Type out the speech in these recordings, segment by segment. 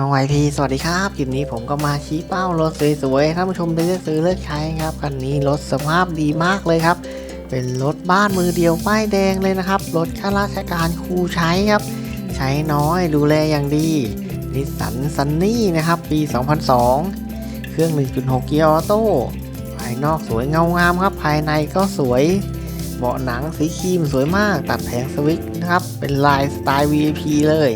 น้องไอพีสวัสดีครับ คลิปนี้ผมก็มาชี้เป้ารถสวยๆท่านผู้ชมได้เลือกซื้อเลือกใช้ครับคันนี้รถสภาพดีมากเลยครับ เป็นรถบ้านมือเดียวป้ายแดงเลยนะครับ รถข้าราชการครูใช้ครับ ใช้น้อยดูแลอย่างดีนิสสันซันนี่นะครับ ปี 2002 เครื่อง 1.6 เกียร์ออโต้ ภายนอกสวยเงางามครับ ภายในก็สวย เบาะหนังสีครีมสวยมาก ตัดแผงสวิตช์นะครับ เป็นลายสไตล์ VIP เลย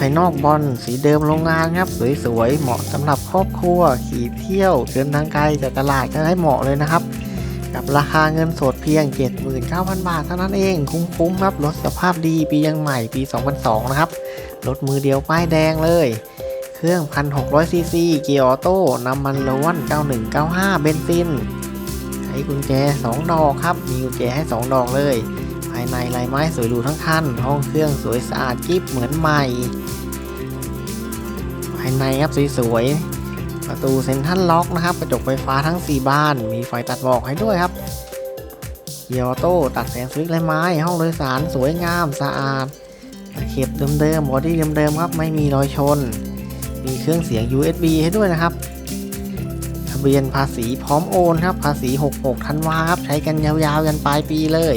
ภายนอกบอลสีเดิมโรงงานครับ สวยๆ เหมาะสำหรับครอบครัว ขี่เที่ยวเดินทางไกลจากตลาดก็ให้เหมาะเลยนะครับ กับราคาเงินสดเพียง 79,000 บาทเท่านั้นเอง คุ้มๆครับรถสภาพดีปียังใหม่ปี 2002 นะครับรถมือเดียวป้ายแดงเลยเครื่อง 1,600ซีซีเกียร์ออโต้น้ำมันล้วน 9195 เบนซินใช้กุญแจ 2 ดอกครับ มีกุญแจให้ 2 ดอกเลย ภายในลายไม้สวยหรูทั้งคัน ห้องเครื่องสวยสะอาดกิ๊บเหมือนใหม่ ภายในครับสวยๆ ประตูเซ็นทรัลล็อกนะครับ กระจกไฟฟ้าทั้ง 4บาน มีไฟตัดหมอกให้ด้วยครับเกียร์ออโต้ตัดแสงสวิตช์ลายไม้ ห้องโดยสารสวยงามสะอาดเข็บเดิมๆบอดี้เดิมๆครับ ไม่มีรอยชน มีเครื่องเสียง USB ให้ด้วยนะครับทะเบียนภาษีพร้อมโอนครับ ภาษี 66 ธันวาครับ ใช้กันยาวๆยันปลายปีเลย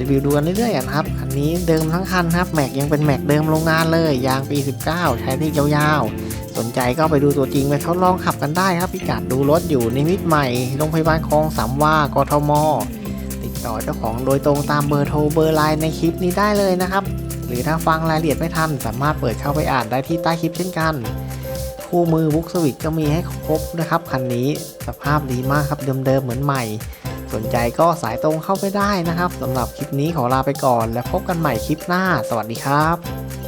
รีวิวดูกันเรื่อยๆกันครับคันนี้เดิมทั้งคันครับ แม็กยังเป็นแม็กเดิมโรงงานเลย ยางปี 19 ใช้ได้ยาวๆ สนใจก็ไปดูตัวจริงไปทดลองขับกันได้ครับ พิกัดดูรถอยู่นิมิตรใหม่ โรงพยาบาลคลองสามวากทม ติดต่อเจ้าของโดยตรงตามเบอร์โทรเบอร์ไลน์ในคลิปนี้ได้เลยนะครับ หรือถ้าฟังรายละเอียดไม่ทัน สามารถเปิดเข้าไปอ่านได้ที่ใต้คลิปเช่นกัน คู่มือบุ๊กสวิตก็มีให้ครบนะครับคันนี้สภาพดีมากครับเดิมๆเหมือนใหม่ สนใจก็สายตรงเข้าไปได้นะครับสำหรับคลิปนี้ขอลาไปก่อน แล้วพบกันใหม่คลิปหน้า สวัสดีครับ